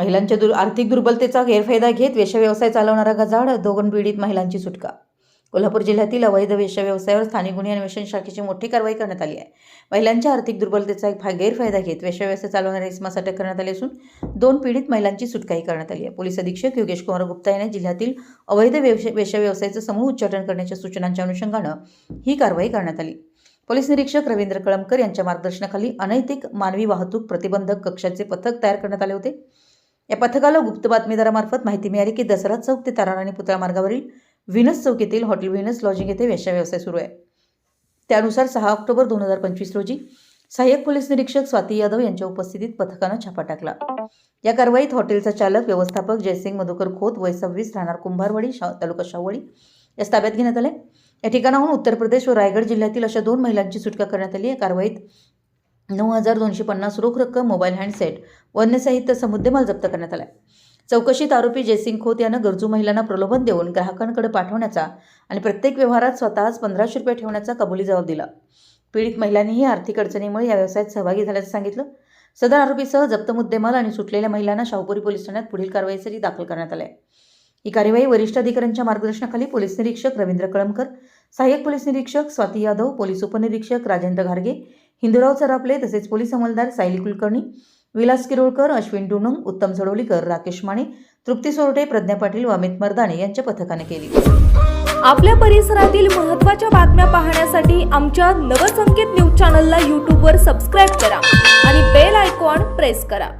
महिलांच्या दुर आर्थिक दुर्बलतेचा गैरफायदा घेत वेशव्यवसाय चालवणारा गजाड दोघं पीडित महिलांची सुटका. कोल्हापूर जिल्ह्यातील अवैध वेश्या व्यवसायावर स्थानिक गुन्हे अन्वेषण शाखेची मोठी कारवाई करण्यात आली आहे. महिलांच्या आर्थिक दुर्बलतेचा एक फा- गैरफायदा घेत वेशव्यवसाय चालवणाऱ्या इसमास अटक करण्यात आली असून दोन पीडित महिलांची सुटकाही करण्यात आली आहे. पोलीस अधीक्षक योगेश कुमार गुप्ता यांनी जिल्ह्यातील अवैध वेश वेश्या व्यवसायाचं समूह उच्चाटन करण्याच्या सूचनांच्या अनुषंगानं ही कारवाई करण्यात आली. पोलीस निरीक्षक रवींद्र कळमकर यांच्या मार्गदर्शनाखाली अनैतिक मानवी वाहतूक प्रतिबंधक कक्षाचे पथक तयार करण्यात आले होते. या पथकाला गुप्त बातमीदारामार्फत माहिती मिळाली की दसरा चौक ते आणि पुतळा मार्गावरील व्हिनस चौक येथील हॉटेल व्हिनस लॉजिंग येथे वेश्या व्यवसाय सुरू आहे. त्यानुसार सहा ऑक्टोबर दोन हजार पंचवीस रोजी सहाय्यक पोलीस निरीक्षक स्वाती यादव यांच्या उपस्थितीत पथकानं छापा टाकला. या कारवाईत हॉटेलचा चालक व्यवस्थापक जयसिंग मधुकर खोत वय सव्वीस राहणार कुंभारवाडी शा तालुका शाहवाडी यास ताब्यात घेण्यात आले. या ठिकाणाहून उत्तर प्रदेश व रायगड जिल्ह्यातील अशा दोन महिलांची सुटका करण्यात आली. या कारवाईत नऊ हजार दोनशे पन्नास रोख रक्कम मोबाईल हँडसेट वन्य साहित्य मुद्देमाल जप्त करण्यात आला चौकशीत आरोपी जयसिंग खोत यानं गरजू महिलांना प्रलोभन देऊन ग्राहकांकडे पाठवण्याचा आणि प्रत्येक व्यवहारात स्वतःच पंधराशे रुपये ठेवण्याचा कबुली जबाब दिला. पीडित महिलांनीही आर्थिक अडचणीमुळे या व्यवसायात सहभागी झाल्याचं सांगितलं. सदर आरोपीसह जप्त मुद्देमाल आणि सुटलेल्या महिलांना शाहूपुरी पोलीस ठाण्यात पुढील कारवाईसाठी दाखल करण्यात आले ही कार्यवाही वरिष्ठ अधिकाऱ्यांच्या मार्गदर्शनाखाली पोलीस निरीक्षक रवींद्र कळमकर सहाय्यक पोलीस निरीक्षक स्वाती यादव पोलीस उपनिरीक्षक राजेंद्र घारगे हिंदूराव सरापले तसेच पोलीस अंमलदार सायली कुलकर्णी विलास किरोळकर अश्विन डुनंग उत्तम झडोलीकर राकेश माने तृप्ती सोरटे प्रज्ञा पाटील व अमित मर्दाने यांच्या पथकाने केली. आपल्या परिसरातील महत्त्वाच्या बातम्या पाहण्यासाठी आमच्या नवसंकेत न्यूज चॅनलला यूट्यूबवर सबस्क्राईब करा आणि बेल आयकॉन प्रेस करा.